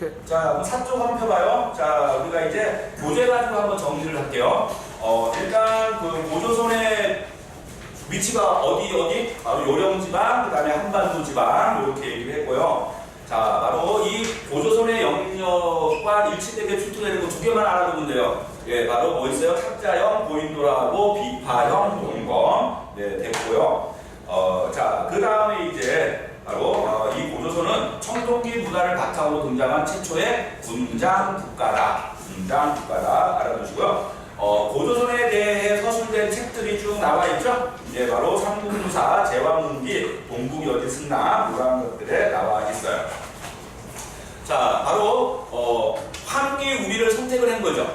이렇게 자, 사쪽 한번 펴봐요. 자, 우리가 이제 교재 가지고 한번 정리를 할게요. 어, 일단 그 고조선의 위치가 어디 어디? 바로 요령 지방, 그 다음에 한반도 지방 이렇게 얘기를 했고요. 자, 바로 이 고조선의 영역과 일치되게 출토되는 거 두 개만 알아두면 돼요. 예, 바로 뭐 있어요? 탁자형, 고인돌하고 비파형, 동검. 네, 됐고요. 어, 자, 그 다음에 이제 바로 어, 이 고조선은 청동기 문화를 바탕으로 등장한 최초의 군장 국가다. 군장 국가다 알아두시고요. 어, 고조선에 대해 서술된 책들이 쭉 나와 있죠. 이제 바로 삼국유사, 제왕문기, 동국여지 승남 이런 것들에 나와 있어요. 자, 바로 어, 황기 우리를 선택을 한 거죠.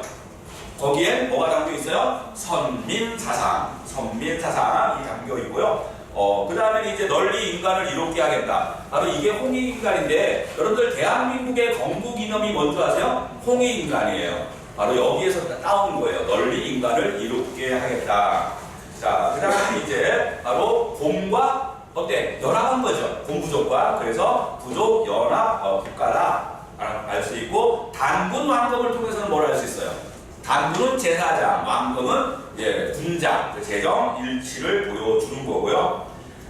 거기에 뭐가 담겨 있어요? 선민사상, 선민사상이 담겨 있고요. 어, 그 다음에 이제 널리 인간을 이롭게 하겠다. 바로 이게 홍익인간인데, 여러분들 대한민국의 건국 이념이 뭔지 아세요? 홍익인간이에요. 바로 여기에서 따온 거예요. 널리 인간을 이롭게 하겠다. 자, 그 다음에 이제 바로 곰과 어때? 연합한 거죠. 곰부족과. 그래서 부족 연합 어, 국가다. 알 수 있고, 단군 왕검을 통해서는 뭘 할 수 있어요? 단군은 제사장, 왕검은 예, 군장, 그 재정 일치를 보여주는 거고요.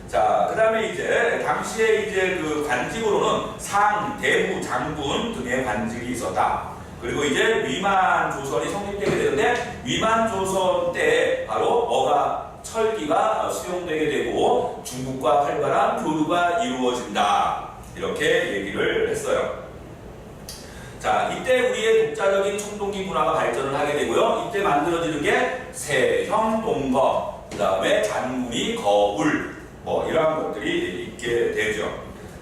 자, 그 다음에 이제 당시에 이제 그 관직으로는 상, 대부, 장군 등의 관직이 있었다. 그리고 이제 위만 조선이 성립되게 되는데 위만 조선 때 바로 어가 철기가 수용되게 되고 중국과 활발한 교류가 이루어진다. 이렇게 얘기를 했어요. 자, 이때 우리의 독자적인 청동기 문화가 발전을 하게 되고요. 이때 만들어지는 게 세형 동거, 그 다음에 잔무늬 거울, 뭐 이러한 것들이 있게 되죠.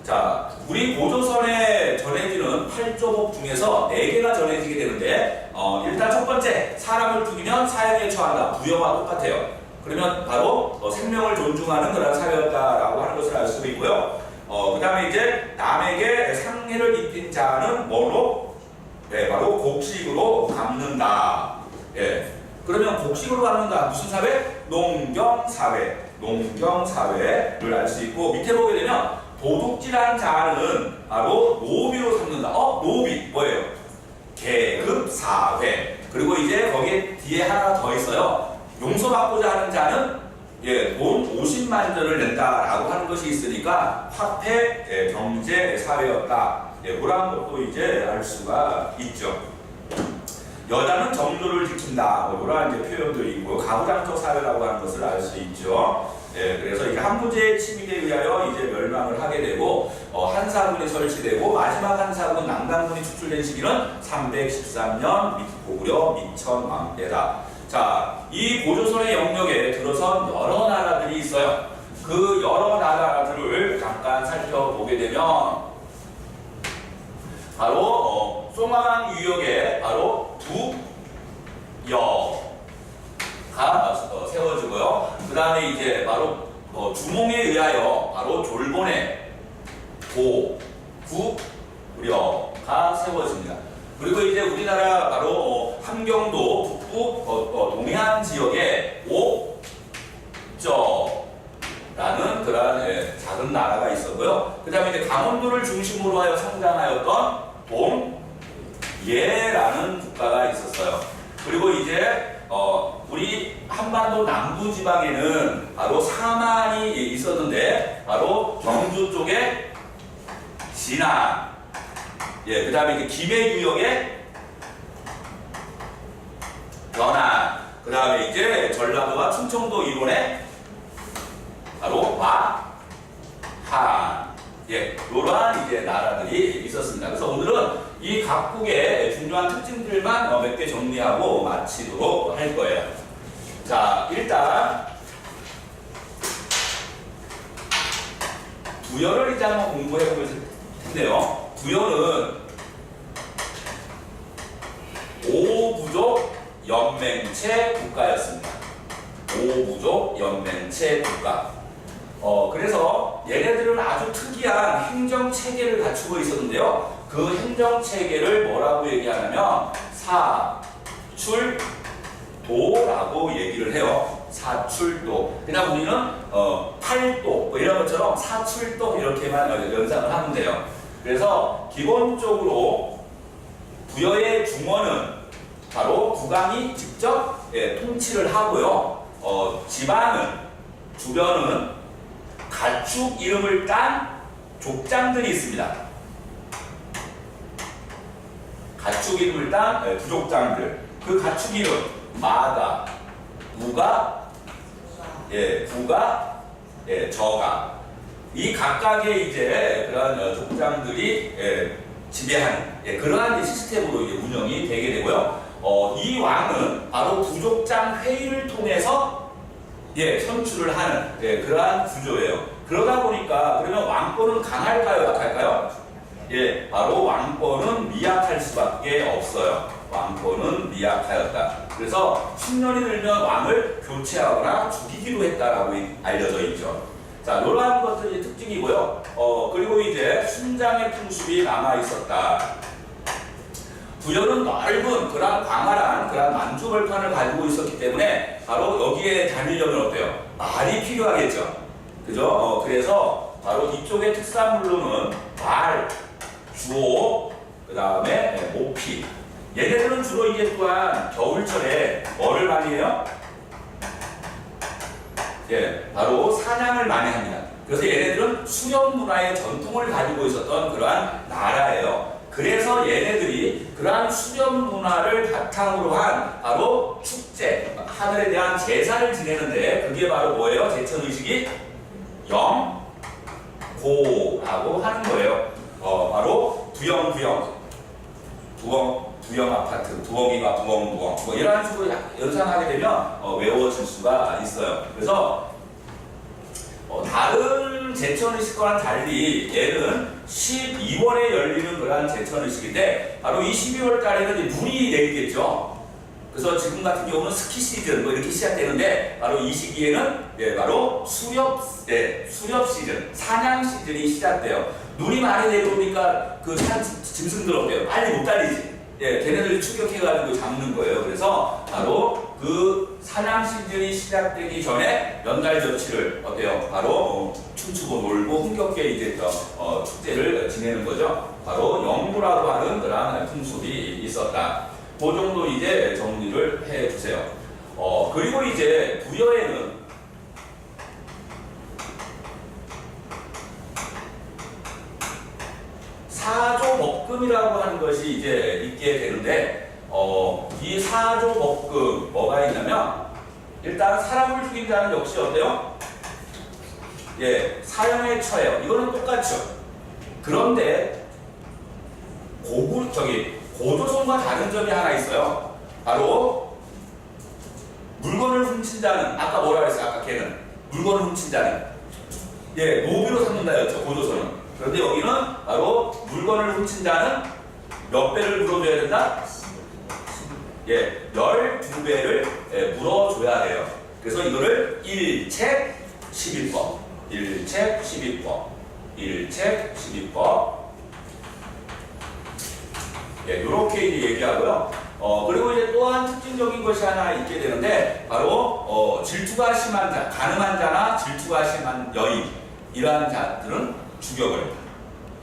자, 우리 고조선에 전해지는 8조목 중에서 4개가 전해지게 되는데, 어, 일단 첫 번째, 사람을 죽이면 사형에 처한다. 부여와 똑같아요. 그러면 바로 어, 생명을 존중하는 그런 사회였다라고 하는 것을 알 수 있고요. 어, 그 다음에 이제 남에게 상해를 입힌 자는 뭐로? 네, 바로 곡식으로 갚는다. 예. 그러면 곡식으로 갚는다. 무슨 사회? 농경 사회. 농경 사회를 알 수 있고 밑에 보게 되면 도둑질한 자는 바로 노비로 삼는다. 어, 노비 뭐예요? 계급 사회. 그리고 이제 거기에 뒤에 하나 더 있어요. 용서받고자 하는 자는 예, 돈 50만 전을 낸다라고 하는 것이 있으니까 화폐 예, 경제 사회였다. 예, 그런 것도 이제 알 수가 있죠. 여자는 정도를 지킨다. 뭐 이런 이제 표현들이 있고 가부장적 사회라고 하는 것을 알 수 있죠. 예, 그래서 이제 한무제의 침입에 의하여 이제 멸망을 하게 되고 어, 한사군이 설치되고 마지막 한사군 난강군이 축출된 시기는 313년 고구려 민천왕 때다. 자, 이 고조선의 영역에 들어선 여러 나라들이 있어요. 그 여러 나라들을 잠깐 살펴보게 되면 바로 어, 송화강 유역에 바로 두여가 어, 세워지고요. 그 다음에 이제 바로 어, 주몽에 의하여 바로 졸본의 고구려가 세워집니다. 그리고 이제 우리나라 바로 어, 함경도 북부 어, 어, 동해안 지역에 옥저라는 그러한 예, 작은 나라가 있었고요. 그 다음에 이제 강원도를 중심으로 하여 성장하였던 동예라는 국가가 있었어요. 그리고 이제 어, 우리 한반도 남부 지방에는 바로 사만이 있었는데 바로 경주 쪽에 진안. 예, 그 다음에 이제 김해 유역에 연안, 그 다음에 이제 전라도와 충청도 일본에 바로 와, 한, 예, 이러한 이제 나라들이 있었습니다. 그래서 오늘은 이 각국의 중요한 특징들만 어, 몇개 정리하고 마치도록 할 거예요. 자, 일단 부여를 이제 한번 공부해 볼 텐데요. 부여는 오부족 연맹체 국가였습니다. 오부족 연맹체 국가. 어, 그래서 얘네들은 아주 특이한 행정 체계를 갖추고 있었는데요. 그 행정 체계를 뭐라고 얘기하냐면 사출도라고 얘기를 해요. 사출도. 그냥 우리는 어, 팔도 뭐 이런 것처럼 사출도 이렇게만 연상을 하면 돼요. 그래서 기본적으로 부여의 중원은 바로 국왕이 직접 예, 통치를 하고요. 어, 지방은 주변은 가축 이름을 딴 족장들이 있습니다. 가축 이름을 딴 예, 부족장들. 그 가축 이름 마가, 우가, 예, 부가, 예, 저가. 이 각각의 이제 그런 어, 족장들이 예, 지배하는 예, 그러한 시스템으로 이제 운영이 되게 되고요. 어, 이 왕은 바로 부족장 회의를 통해서 예, 선출을 하는 예, 그러한 구조예요. 그러다 보니까 그러면 왕권은 강할까요, 약할까요? 예, 바로 왕권은 미약할 수밖에 없어요. 왕권은 미약하였다. 그래서 10년이 들면 왕을 교체하거나 죽이기로 했다라고 알려져 있죠. 자, 이러한 것들이 특징이고요. 어, 그리고 이제 순장의 풍습이 남아 있었다. 부여는 넓은 그러한 광활한 그러한 만주벌판을 가지고 있었기 때문에 바로 여기에 다니려면 어때요? 말이 필요하겠죠. 그죠? 어, 그래서 바로 이쪽의 특산물로는 말, 주호, 그 다음에 모피. 얘네들은 주로 이제 또한 겨울철에 뭐를 많이 해요? 예, 바로 사냥을 많이 합니다. 그래서 얘네들은 수렵 문화의 전통을 가지고 있었던 그러한 나라예요. 그래서 얘네들이 그러한 수렵 문화를 바탕으로 한 바로 축제, 하늘에 대한 제사를 지내는데 그게 바로 뭐예요? 제천 의식이 영고라고 하는 거예요. 어, 바로 두영두영, 두엉, 두영 아파트, 두엉이가 두엉두엉, 뭐 이런 식으로 약- 연상하게 되면 어, 외워질 수가 있어요. 그래서 어, 다른 제천의식과는 달리 얘는 12월에 열리는 그러한 제천의식인데 바로 이 12월 달에는 눈이 내리겠죠. 그래서 지금 같은 경우는 스키 시즌 뭐 이렇게 시작되는데 바로 이 시기에는 예, 바로 수렵 예, 수렵 시즌 사냥 시즌이 시작돼요. 눈이 많이 내려오니까 그산 짐승들 어때요? 빨리 못 달리지. 예, 걔네들 추격해가지고 잡는 거예요. 그래서 바로 그 사냥 시즌이 시작되기 전에 연달 절치를 어때요? 바로 어, 춤추고 놀고 흥겹게 이제 또, 어, 축제를 지내는 거죠. 바로 영구라고 하는 그러한 풍습이 있었다. 그 정도 이제 정리를 해 주세요. 어, 그리고 이제 부여에는 사조 법금이라고 하는 것이 이제 있게 되는데, 어, 이 사조법금 뭐가 있냐면, 일단 사람을 죽인 자는 역시 어때요? 예, 사형에 처해요. 이거는 똑같죠. 그런데 고구 저기 고조선과 다른 점이 하나 있어요. 바로 물건을 훔친 자는 아까 뭐라 그랬어요? 아까 걔는 물건을 훔친 자는 예 노비로 삼는다였죠 고조선은. 그런데 여기는 바로 물건을 훔친 자는 몇 배를 물어줘야 된다? 예, 12배를 예, 물어줘야 돼요. 그래서 이거를 1책 11법, 1책 11법, 1책 12법, 예, 이제 얘기하고요. 어, 그리고 이제 또한 특징적인 것이 하나 있게 되는데, 바로, 어, 질투가 심한 자, 가늠한 자나 질투가 심한 여인, 이러한 자들은 죽여버려요.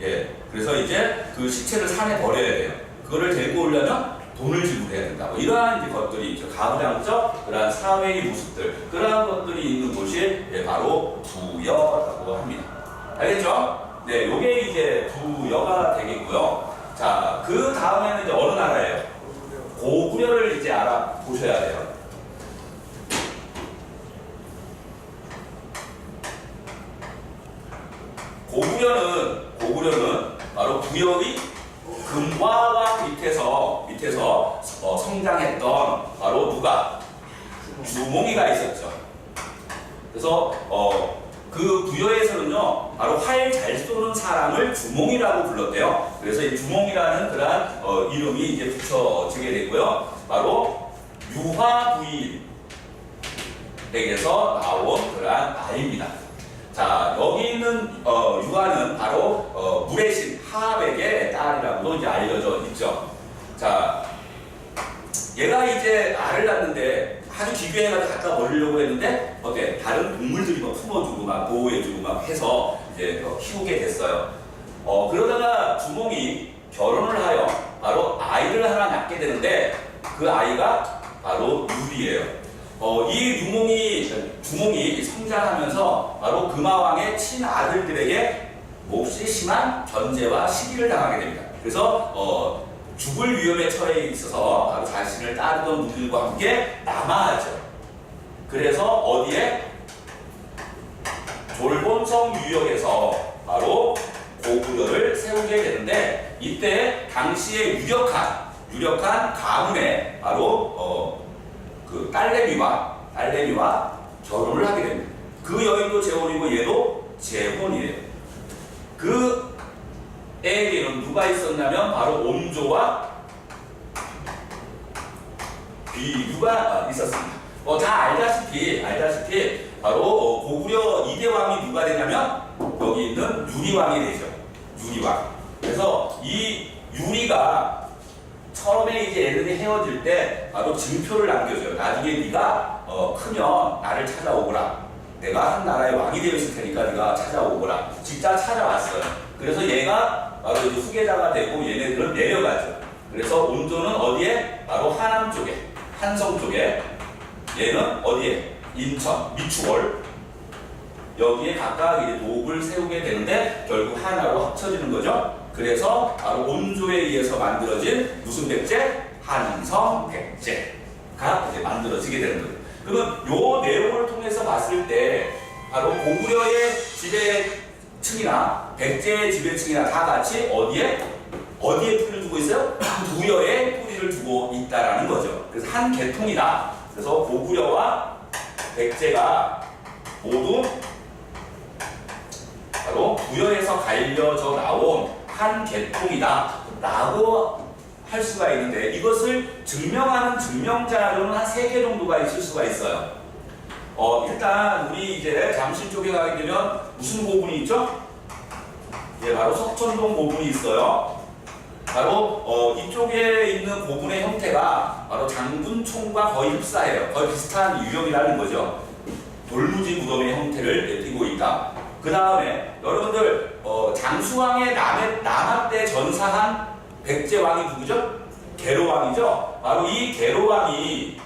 예, 그래서 이제 그 시체를 산에 버려야 돼요. 그거를 데리고 오려면 돈을 지불해야 된다. 뭐 이러한 것들이 있죠. 가부장적 그러한 사회의 모습들, 그러한 것들이 있는 곳이 예, 바로 부여라고 합니다. 알겠죠? 네, 요게 이제 부여가 되겠고요. 자, 그 다음에는 이제 어느 나라예요? 고구려를 이제 알아보셔야 돼요. 고구려는 고구려는 바로 부여의 금화와 밑에서 밑에서 어, 성장했던 바로 누가 주몽이가 있었죠. 그래서 어, 그 부여에서는요 바로 활 잘 쏘는 사람을 주몽이라고 불렀대요. 그래서 이 주몽이라는 그러한 어, 이름이 이제 붙여지게 되고요. 바로 유화부인에게서 나온 그러한 말입니다. 자 여기 있는 어, 유화는 바로 어, 물의 신 하백의 딸이라고도 이제 알려져 있죠. 자 얘가 이제 알을 낳는데 아주 기괴해가지고 갖다 버리려고 했는데 어때 다른 동물들이 막 품어주고 막 보호해주고 막 해서 이제 어, 키우게 됐어요. 어 그러다가 주몽이 결혼을 하여 바로 아이를 그 아이가 바로 유리예요. 어, 이 유몽이 주몽이 성장하면서 바로 금화왕의 친아들들에게 몹시 심한 견제와 시기를 당하게 됩니다. 그래서 어, 죽을 위험에 처해 있어서 바로 자신을 따르던 무들과 함께 남아하죠. 그래서 어디에 졸본성 유역에서 바로 고구려를 세우게 되는데 이때 당시에 유력한 유력한 가문의 바로 어, 그 딸내미와 딸내미와 결혼을 하게 됩니다. 그 여인도 재혼이고 얘도 재혼이에요. 그 애에게는 누가 있었냐면 바로 온조와 비유가 있었습니다. 어, 다 알다시피 알다시피 바로 어, 고구려 이대 왕이 누가 되냐면 여기 있는 유리왕이 되죠. 유리왕. 그래서 이 유리가 처음에 이제 애들이 헤어질 때 바로 증표를 남겨줘요. 나중에 네가 어, 크면 나를 찾아오거라. 내가 한 나라의 왕이 되어 있을 테니까 네가 찾아오거라. 진짜 찾아왔어요. 그래서 얘가 바로 이제 후계자가 되고 얘네들은 내려가죠. 그래서 온조는 어디에? 바로 하남 쪽에, 한성 쪽에. 얘는 어디에? 인천, 미추홀. 여기에 각각 이제 도읍을 세우게 되는데 결국 하나로 합쳐지는 거죠. 그래서 바로 온조에 의해서 만들어진 무슨 백제? 한성 백제가 이제 만들어지게 되는 거죠. 그러면 요 내용을 통해서 봤을 때 바로 고구려의 지배층이나 백제의 지배층이나 다 같이 어디에 어디에 뿌리를 두고 있어요? 부여에 뿌리를 두고 있다라는 거죠. 그래서 한 계통이다. 그래서 고구려와 백제가 모두 바로 부여에서 갈려져 나온 한 계통이다 라고 할 수가 있는데 이것을 증명하는 증명자료는 한 세 개 정도가 있을 수가 있어요. 어, 일단 우리 이제 잠실 쪽에 가게 되면 무슨 고분이 있죠? 예, 바로 석천동 고분이 있어요. 바로 어, 이쪽에 있는 고분의 형태가 바로 장군총과 거의 흡사해요. 거의 비슷한 유형이라는 거죠. 돌무지 무덤의 형태를 띠고 있다. 그 다음에 여러분들 어, 장수왕의 남해, 남하 때 전사한 백제왕이 누구죠? 계로왕이죠. 바로 이 계로왕이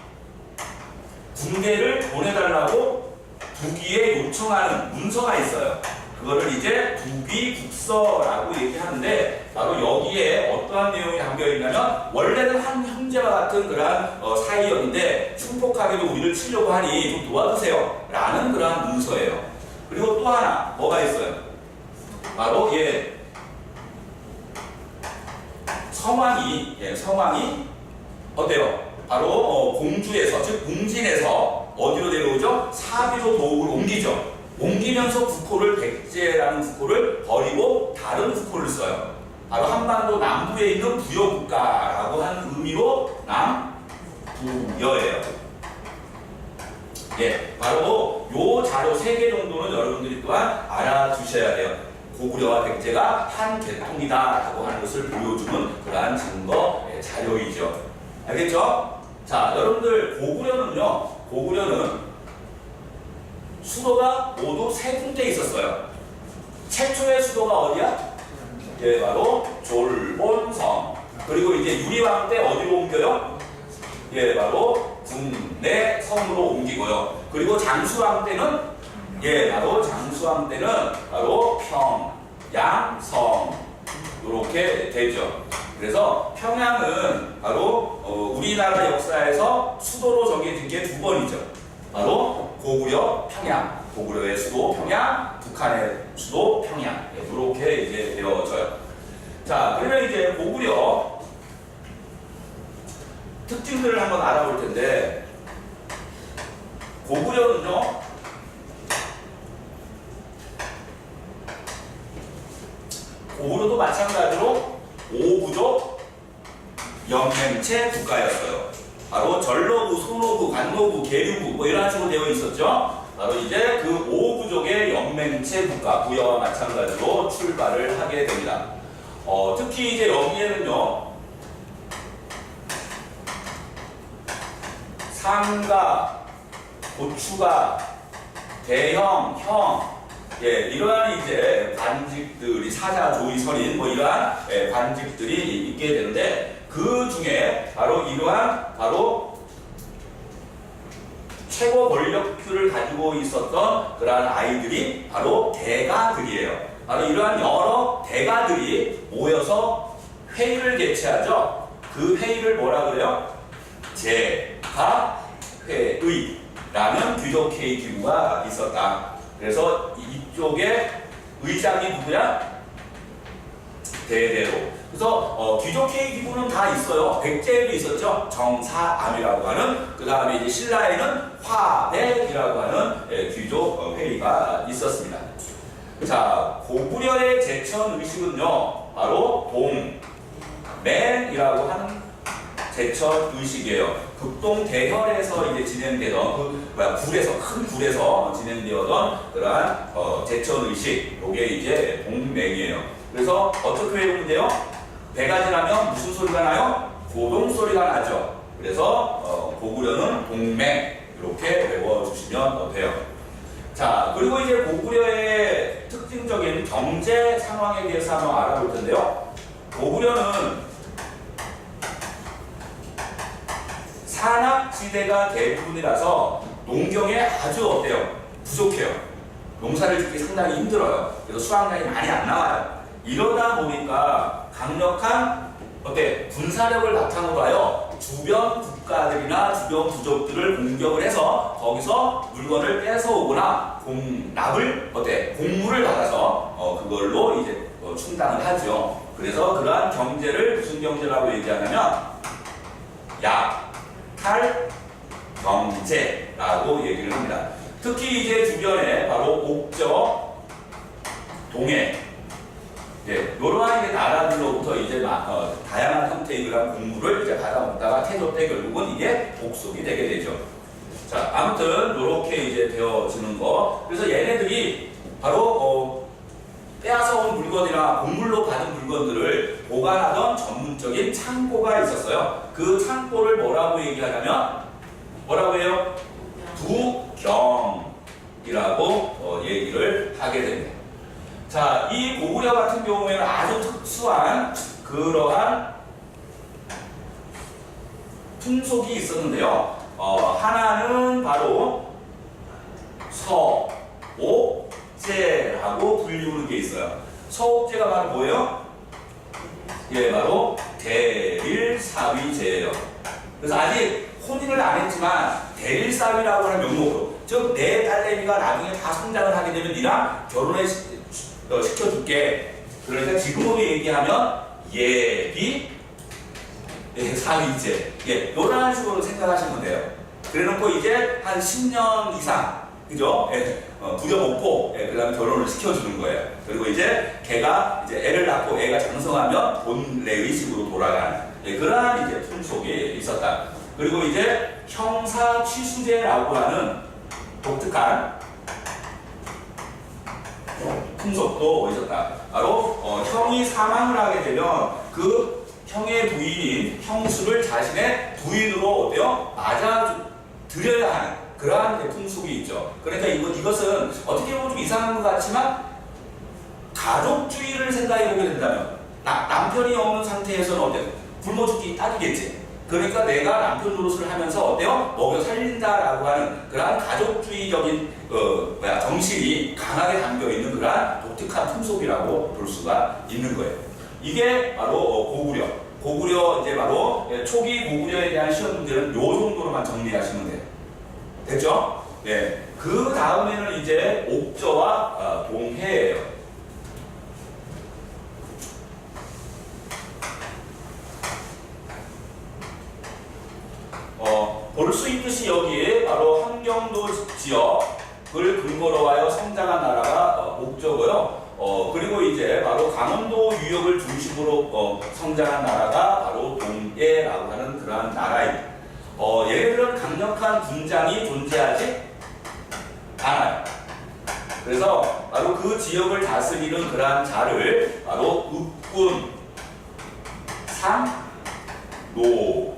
군대를 보내달라고 북위에 요청하는 문서가 있어요. 그거를 이제 북위국서라고 얘기하는데 바로 여기에 어떠한 내용이 담겨 있냐면 원래는 한 형제와 같은 그러한 어, 사이였는데 충폭하게도 우리를 치려고 하니 좀 도와주세요 라는 그러한 문서예요. 그리고 또 하나 뭐가 있어요? 바로 예 성왕이 예, 성왕이 어때요? 바로 어, 공주에서 즉 공진에서 어디로 내려오죠? 사비로 도읍으로 옮기죠. 옮기면서 국호를 백제라는 국호를 버리고 다른 국호를 써요. 바로 한반도 남부에 있는 부여국가라고 하는 의미로 남부여예요. 예, 바로 요 자료 세 개 정도는 여러분들이 또한 알아두셔야 돼요. 고구려와 백제가 한 계통이다라고 하는 것을 보여주는 그러한 증거 예, 자료이죠. 알겠죠? 자, 여러분들 고구려는요. 고구려는 수도가 모두 세 군데 있었어요. 최초의 수도가 어디야? 예, 바로 졸본성. 그리고 이제 유리왕 때 어디로 옮겨요? 예, 바로 국내 성으로 옮기고요. 그리고 장수왕 때는 예, 바로 장수왕 때는 바로 평양성 이렇게 되죠. 그래서 평양은 바로 어, 우리나라 역사에서 수도로 정해진 게 두 번이죠. 바로 고구려 평양, 고구려의 수도 평양, 북한의 수도 평양 예, 이렇게 이제 되어져요. 자, 그러면 이제 고구려 특징들을 한번 알아볼 텐데 고구려는요 고구려도 마찬가지로 오부족 연맹체 국가였어요. 바로 전로부, 소노부, 관노부, 계류부 뭐 이런 식으로 되어 있었죠. 바로 이제 그 오부족의 연맹체 국가 부여와 마찬가지로 출발을 하게 됩니다. 어, 특히 이제 여기에는요 상가, 고추가, 대형, 형, 예, 이러한 이제 관직들이 사자, 조이, 설인 뭐 이러한 예, 관직들이 있게 되는데 그 중에 바로 이러한 바로 최고 권력들을 가지고 있었던 그러한 아이들이 바로 대가들이에요. 바로 이러한 여러 대가들이 모여서 회의를 개최하죠. 그 회의를 뭐라 그래요? 제가회의라는 귀족회의 기구가 있었다. 그래서 이쪽에 의장이 누구야? 대대로. 그래서 어, 귀족회의 기구는 다 있어요. 백제에도 있었죠. 정사암이라고 하는 그 다음에 이제 신라에는 화백이라고 하는 예, 귀족 어, 회의가 있었습니다. 자 고구려의 제천 의식은요 바로 동맹이라고 하는 제천 의식이에요. 극동 대혈에서 이제 진행되던 그 뭐야 굴에서 큰 굴에서 진행되었던 그러한 어, 제천 의식 이게 이제 동맹이에요. 그래서 어떻게 외우면 돼요? 배가지라면 무슨 소리가 나요? 고동 소리가 나죠. 그래서 어, 고구려는 동맹 이렇게 외워주시면 돼요. 자 그리고 이제 고구려의 특징적인 경제 상황에 대해서 한번 알아볼 텐데요. 고구려는 산악지대가 대부분이라서 농경에 아주 어때요? 부족해요. 농사를 짓기 상당히 힘들어요. 그래서 수확량이 많이 안 나와요. 이러다 보니까 강력한 어때 군사력을 바탕으로 하여 주변 국가들이나 주변 부족들을 공격을 해서 거기서 물건을 뺏어오거나 공납을 어때 공물을 받아서 어, 그걸로 이제 어, 충당을 하죠. 그래서 그러한 경제를 무슨 경제라고 얘기하냐면 약탈 경제라고 얘기를 합니다. 특히 이제 주변에 바로 옥저, 동해, 예, 이러한 나라들로부터 이제 막, 어, 다양한 형태의 그런 국물을 이제 받아먹다가 태조 때 결국은 이게 복속이 되게 되죠. 자, 아무튼 이렇게 이제 되어지는 거. 그래서 얘네들이 바로 어, 빼앗아 온 물건이나 곡물로 받은 물건들을 보관하던 전문적인 창고가 있었어요. 그 창고를 뭐라고 얘기하냐면 뭐라고 해요? 두경이라고 어, 얘기를 하게 됩니다. 자, 이 고구려 같은 경우에는 아주 특수한 그러한 풍속이 있었는데요. 어, 하나는 바로 서옥제라고 불리우는 게 있어요. 서옥제가 바로 뭐예요? 예, 바로 대릴사위제예요. 그래서 아직 혼인을 안 했지만 대릴사위라고 하는 명목으로 즉 내 딸내미가 나중에 다 성장을 하게 되면 니랑 결혼을 시- 어, 시켜줄게. 그러니까 지금으로 얘기하면 예비 예, 사위제 예, 이런 식으로 생각하시면 돼요. 그래놓고 이제 한 10년 이상 그죠? 예, 어, 부려먹고 예, 그다음에 결혼을 시켜주는 거예요. 그리고 이제 걔가 이제 애를 낳고 애가 장성하면 본래의 식으로 돌아가는 예, 그러한 이제 풍속이 있었다. 그리고 이제 형사 취수제라고 하는 독특한 풍속도 있었다. 바로 어, 형이 사망을 하게 되면 그 형의 부인인 형수를 자신의 부인으로 어때요? 맞아 드려야 하는 그러한 풍속이 있죠. 그러니까 이거, 이것은 어떻게 보면 좀 이상한 것 같지만 가족주의를 생각해 보게 된다면 나- 남편이 없는 상태에서는 어때요? 굶어 죽기 딱이겠지. 그러니까 내가 남편 노릇을 하면서 어때요? 먹여 살린다라고 하는 그러한 가족주의적인 어, 뭐야 정신이 강하게 담겨 있는 그러한 독특한 풍속이라고 볼 수가 있는 거예요. 이게 바로 어, 고구려. 고구려 이제 바로 예, 초기 고구려에 대한 시험 문제는 요 정도로만 정리하시면 돼요. 됐죠? 네. 그 다음에는 이제 옥저와 어, 동해예요. 어, 볼 수 있듯이 여기에 바로 함경도 지역을 근거로 하여 성장한 나라가 어, 목적어요. 어, 그리고 이제 바로 강원도 유역을 중심으로 어, 성장한 나라가 바로 동해라고 하는 그러한 나라입니다. 어, 얘네들은 강력한 군장이 존재하지 않아요. 그래서 바로 그 지역을 다스리는 그러한 자를 바로 읍군 삼노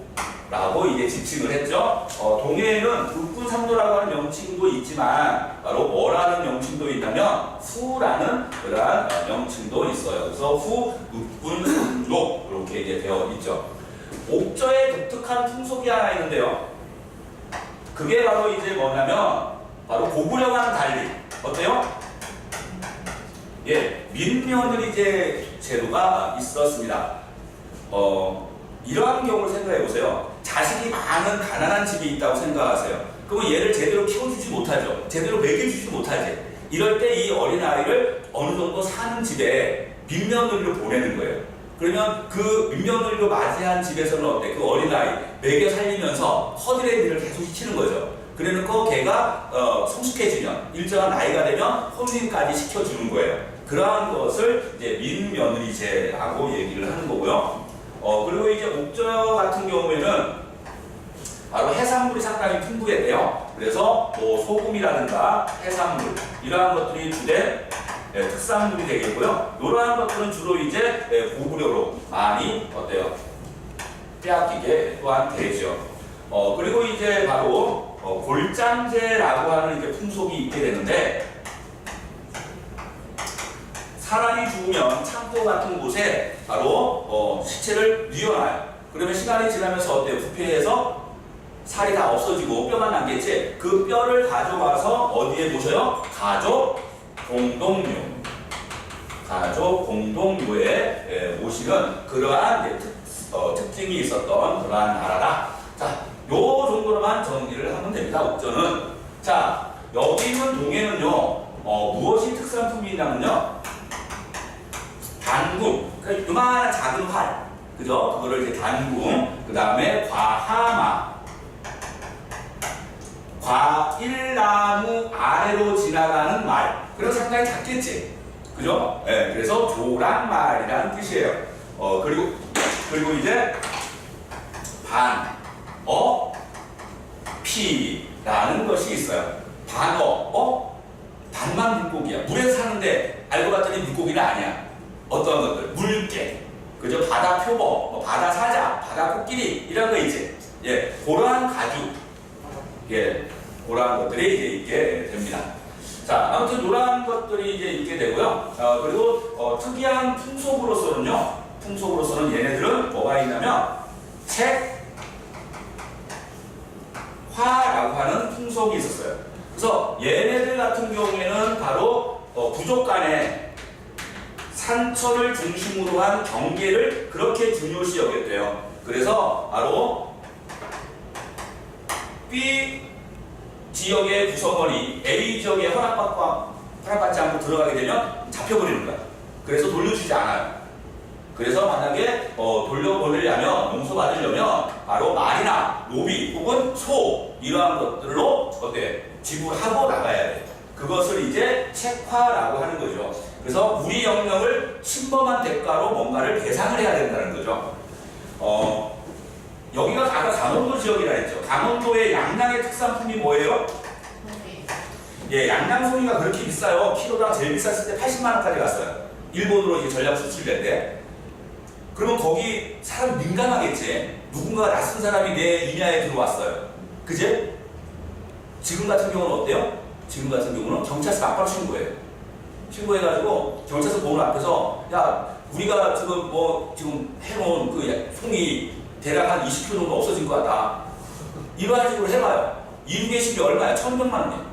라고 이제 지칭을 했죠. 어, 동해에는 읍군 삼노라고 하는 명칭도 있지만 바로 뭐라는 명칭도 있다면 후라는 그러한 어, 명칭도 있어요. 그래서 후 읍군 삼노 이렇게 이제 되어 있죠. 옥저의 독특한 풍속이 하나 있는데요. 그게 바로 이제 뭐냐면 바로 고구려와는 달리 어때요? 예, 민며느리 제 제도가 있었습니다. 어, 이러한 경우를 생각해 보세요. 자식이 많은 가난한 집이 있다고 생각하세요. 그러면 얘를 제대로 키워주지 못하죠. 제대로 먹여주지 못하지. 이럴 때 이 어린아이를 어느 정도 사는 집에 민며느리로 보내는 거예요. 그러면 그 민며느리로 맞이한 집에서는 어때? 그 어린아이 먹여 살리면서 허들의 일을 계속 시키는 거죠. 그래놓고 걔가 어, 성숙해지면 일정한 나이가 되면 혼인까지 시켜주는 거예요. 그러한 것을 이제 민며느리제라고 얘기를 하는 거고요. 어, 그리고 이제 옥저 같은 경우에는 바로 해산물이 상당히 풍부했대요. 그래서 뭐 소금이라든가 해산물 이러한 것들이 주된 예, 특산물이 되겠고요. 이러한 것들은 주로 이제 예, 고구려로 많이 어때요? 빼앗기게 또한 되죠. 어, 그리고 이제 바로 어, 골장제라고 하는 이제 풍속이 있게 되는데 사람이 죽으면 창고 같은 곳에 바로 어, 시체를 뉘어놔요. 그러면 시간이 지나면서 어때요? 부패해서 살이 다 없어지고 뼈만 남겠지. 그 뼈를 가져와서 어디에 모셔요? 가족 공동묘. 가족 공동묘에 예, 모시는 그러한 특, 어, 특징이 있었던 그러한 나라다. 자, 요 정도로만 정리를 하면 됩니다. 옥전은. 자, 여기 있는 동해는요, 어, 무엇이 특산품이 있냐면요. 단궁, 그러니까 요만한 작은 활, 그죠? 그거를 이제 단궁, 그 다음에 과하마, 과일나무 아래로 지나가는 말. 그럼 상당히 작겠지. 그죠? 예, 그래서 조랑말이라는 뜻이에요. 어, 그리고, 그리고 이제 반, 어, 피라는 것이 있어요. 반어, 어? 반만 물고기야. 물에 사는데 알고 봤더니 물고기는 아니야. 어떤 것들? 물개. 그죠? 바다 표범, 뭐 바다 사자, 바다 코끼리, 이런 거 있지. 예, 그러한 가죽. 예, 그러한 것들이 이제 있게 됩니다. 자, 아무튼 이러한 것들이 이제 있게 되고요. 어, 그리고 어, 특이한 풍속으로서는요, 풍속으로서는 얘네들은 뭐가 있냐면, 책, 화라고 하는 풍속이 있었어요. 그래서 얘네들 같은 경우에는 바로 어, 부족 간에 산천을 중심으로 한 경계를 그렇게 중요시 여겼대요. 그래서 바로 B 지역의 구성원이 A 지역에 허락받지 않고 들어가게 되면 잡혀버리는 거야. 그래서 돌려주지 않아요. 그래서 만약에 어, 돌려보내려면 용서 받으려면 바로 말이나 노비 혹은 소 이러한 것들로 어때 지불하고 나가야 돼. 그것을 이제 책화라고 하는 거죠. 그래서 우리 영역을 침범한 대가로 뭔가를 배상을 해야 된다는 거죠. 어, 여기가 아까 강원도 지역이라 했죠. 강원도의 양양의 특산품이 뭐예요? 예, 양양송이가 그렇게 비싸요. 키로당 제일 비쌌을 때 80만 원까지 갔어요. 일본으로 이제 전략 수출될 때. 그러면 거기 사람 민감하겠지. 누군가 낯선 사람이 내 임야에 들어왔어요. 그제? 지금 같은 경우는 어때요? 지금 같은 경우는 경찰서 앞바로 신고해요. 신고해가지고 경찰서 보는 앞에서 야 우리가 지금 뭐 지금 해놓은 그 송이 대략 한 20kg 정도 없어진 것 같다. 이러한 식으로 해봐요. 이루계십이 얼마야? 1,600만 원이에요.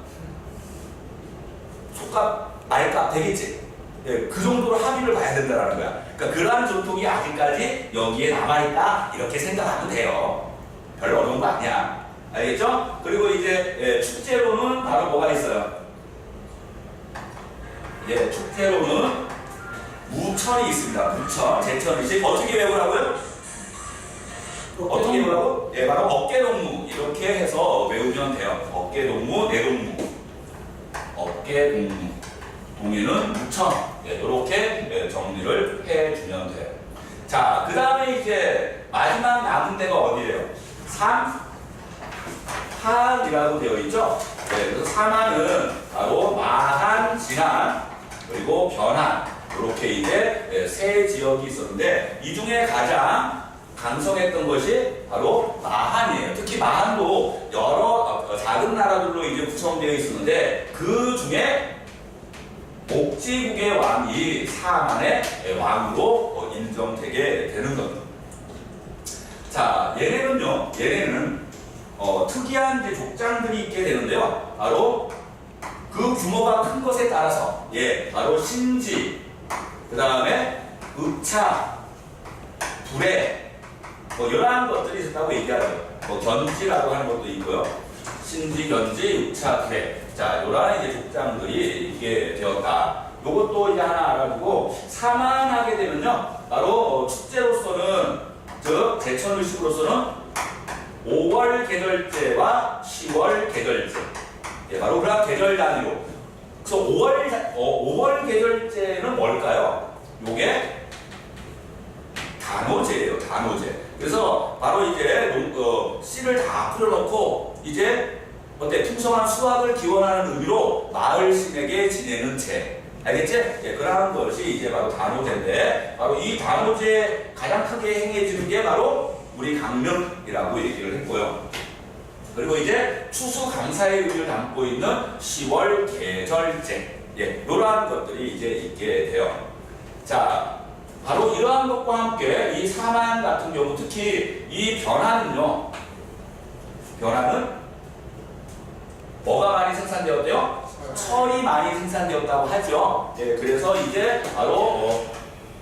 속값, 말값 되겠지? 예, 그 정도로 합의를 봐야 된다는 거야. 그러니까 그러한 전통이 아직까지 여기에 남아있다. 이렇게 생각하면 돼요. 별 어려운 거 아니야. 알겠죠? 그리고 이제 예, 축제로는 바로 뭐가 있어요? 예, 축제로는 무천이 있습니다. 무천, 제천이 지 어떻게 외우라고요? 어떻게 외우라고? 예, 바로 어깨동무 이렇게 해서 외우면 돼요. 어깨동무, 내동무, 어깨동무. 동의는 무천 예, 이렇게 예, 정리를 해주면 돼요. 자, 그 다음에 이제 마지막 남은 데가 어디예요? 삼, 한이라고 되어 있죠. 네, 그래서 삼한은 바로 마한, 진한, 그리고 변한 이렇게 이제 예, 세 지역이 있었는데 이 중에 가장 강성했던 것이 바로 마한이에요. 특히 마한도 여러 어, 작은 나라들로 이제 구성되어 있었는데 그 중에 옥지국의 왕이 사만의 왕으로 어, 인정되게 되는 겁니다. 자, 자, 얘네는요, 얘네는 어, 특이한 이제 족장들이 있게 되는데요. 바로 그 규모가 큰 것에 따라서, 예, 바로 신지, 그 다음에 읍차, 불에, 뭐 이러한 것들이 있었다고 얘기하죠. 뭐 견지라고 하는 것도 있고요. 신지, 견지, 불에. 자, 이러한 이제 족장들이 있게 되었다. 요것도 이제 하나 알아두고 사만하게 되면요. 바로 어, 축제로서는 즉 제천의식으로서는 5월 계절제와 10월 계절제. 예, 바로 그런 계절 단위로. 그래서 5월 자- 어, 5월 계절제는 뭘까요? 요게 단오제예요, 단오제. 그래서 바로 이제 농, 어, 씨를 다 뿌려놓고 이제 어때 풍성한 수확을 기원하는 의미로 마을 신에게 지내는 제. 알겠지? 예, 그러한 것이 이제 바로 단오제인데 바로 이 단오제 가장 크게 행해지는 게 바로 우리 강릉이라고 얘기를 했고요. 그리고 이제 추수 감사의 의미를 담고 있는 10월 계절제. 예, 이러한 것들이 이제 있게 돼요. 자, 바로 이러한 것과 함께 이 사만 같은 경우 특히 이 변화는요. 변화는 뭐가 많이 생산되었대요? 철이 많이 생산되었다고 하죠. 예, 그래서 이제 바로 어,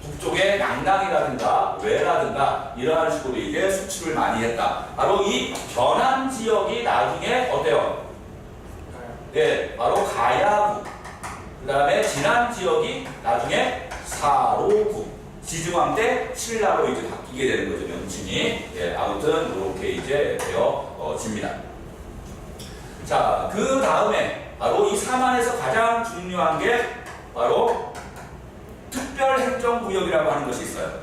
북쪽의 양당이라든가 외라든가 이러한 식으로 이제 수출을 많이 했다. 바로 이 변환 지역이 나중에 어때요? 예, 바로 가야구. 그 다음에 진안 지역이 나중에 사로구. 지중왕 때 신라로 이제 바뀌게 되는 거죠, 명칭이. 예, 아무튼 이렇게 이제 되어집니다. 자, 그 다음에 바로 이 사만에서 가장 중요한 게 바로 특별행정구역이라고 하는 것이 있어요.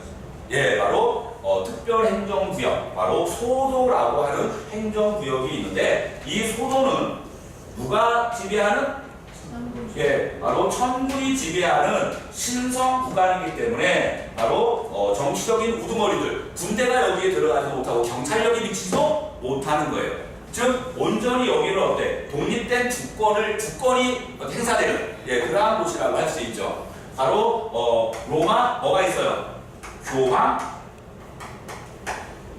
예, 바로 어, 특별행정구역, 바로 소도라고 하는 행정구역이 있는데 이 소도는 누가 지배하는 예, 바로 천군이 지배하는 신성 구간이기 때문에 바로 어, 정치적인 우두머리들 군대가 여기에 들어가지 못하고 경찰력이 미치지도 못하는 거예요. 즉 온전히 여기는 어때 독립된 주권을 주권이 행사되는 예 그러한 곳이라고 할 수 있죠. 바로 어, 로마 뭐가 있어요? 교황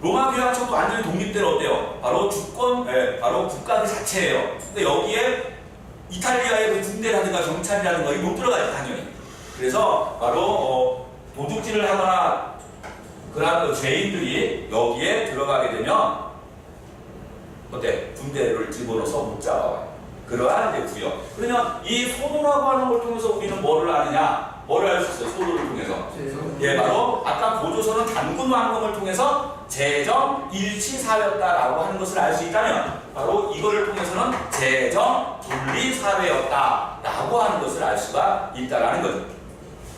로마 교황청도 완전히 독립된 어때요? 바로 주권 예, 바로 국가 그 자체예요. 근데 여기에 이탈리아의 그 군대라든가 경찰이라든가 이못 들어가죠 당연히. 그래서 바로 어, 도둑질을 하거나 그러한 그 죄인들이 여기에 들어가게 되면 어때 군대를 집어넣어서 못 잡아와요. 그러한 이제 구역. 그러면 이 소도라고 하는 걸 통해서 우리는 뭐를 아느냐? 뭐를 알 수 있어요? 소도를 통해서. 예, 바로 아까 고조선은 단군 왕검을 통해서 재정 일치사였다라고 하는 것을 알 수 있다면 바로 이거를 통해서는 재정 분리 사회였다라고 하는 것을 알 수가 있다라는 거죠.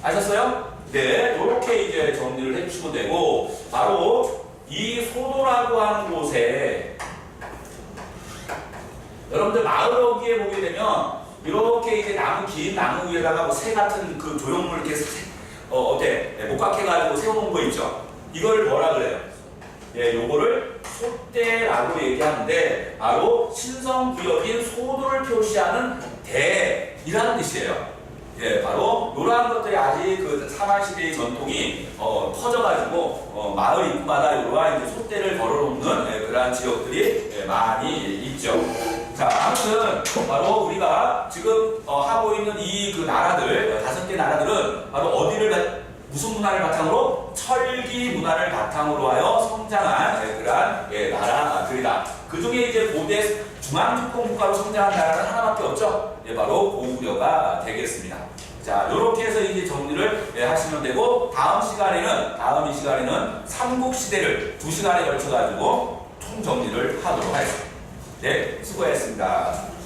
아셨어요? 네, 이렇게 이제 정리를 해주시면 되고 바로 이 소도라고 하는 곳에 여러분들 마을 어귀에 보게 되면 이렇게 이제 나무 긴 나무 위에다가 뭐 새 같은 그 조형물 이렇게 새- 어 어때 네, 목각해가지고 세워놓은 거 있죠. 이걸 뭐라 그래요? 예, 요거를 소대라고 얘기하는데 바로 신성구역인 소도를 표시하는 대이라는 뜻이에요. 예, 바로 이러한 것들이 아직 그 사만 시대의 전통이 어, 터져가지고 어, 마을 입구마다 이러한 이제 소대를 걸어놓는 예, 그러한 지역들이 예, 많이 있죠. 자, 아무튼 바로 우리가 지금 어, 하고 있는 이 그 나라들 어, 다섯 개 나라들은 바로 어디를 바- 무슨 문화를 바탕으로 철기 문화를 바탕으로 하여 성장한 예, 그러한 예, 나라들이다. 그 중에 이제 고대 중앙주권 국가로 성장한 나라는 하나밖에 없죠. 예, 바로 고구려가 되겠습니다. 자, 이렇게 해서 이제 정리를 예, 하시면 되고 다음 시간에는 다음 이 시간에는 삼국 시대를 두 시간에 걸쳐 가지고 총 정리를 하도록 하겠습니다. 네, 수고했습니다.